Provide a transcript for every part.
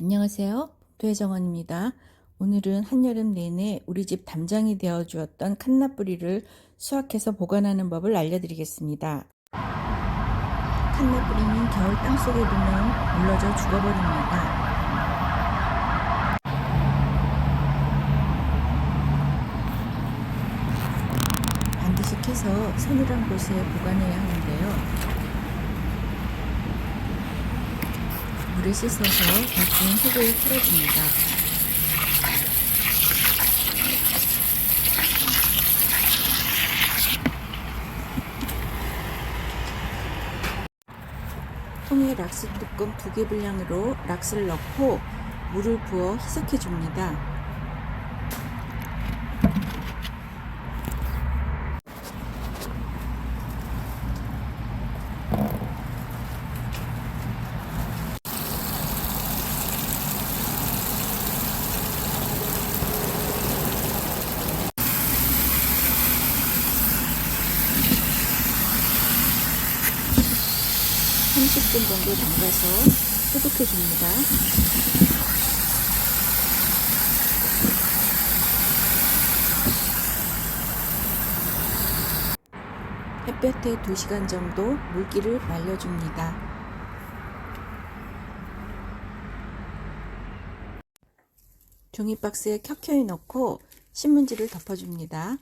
안녕하세요. 도혜정원입니다. 오늘은 한여름 내내 우리 집 담장이 되어 주었던 칸나뿌리를 수확해서 보관하는 법을 알려드리겠습니다. 칸나뿌리는 겨울 땅속에 두면 물러져 죽어버립니다. 반드시 캐서 서늘한 곳에 보관해야 하는데요. 물에 씻어서 대충 흙을 풀어줍니다. 통에 락스 뚜껑 두 개 분량으로 락스를 넣고 물을 부어 희석해 줍니다. 삼십 분 정도 담가서 소독해 줍니다. 햇볕에 2시간 정도 물기를 말려줍니다. 종이박스에 켜켜이 넣고 신문지를 덮어줍니다.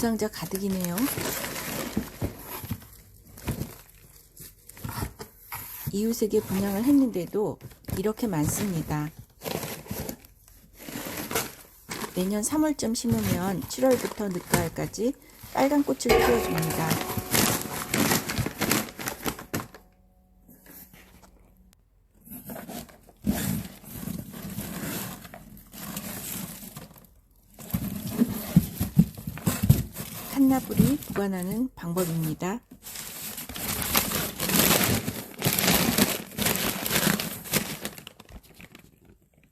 두 상자 가득이네요. 이웃에게 분양을 했는데도 이렇게 많습니다. 내년 3월쯤 심으면 7월부터 늦가을까지 빨간 꽃을 피워줍니다. 한나불이 보관하는 방법입니다.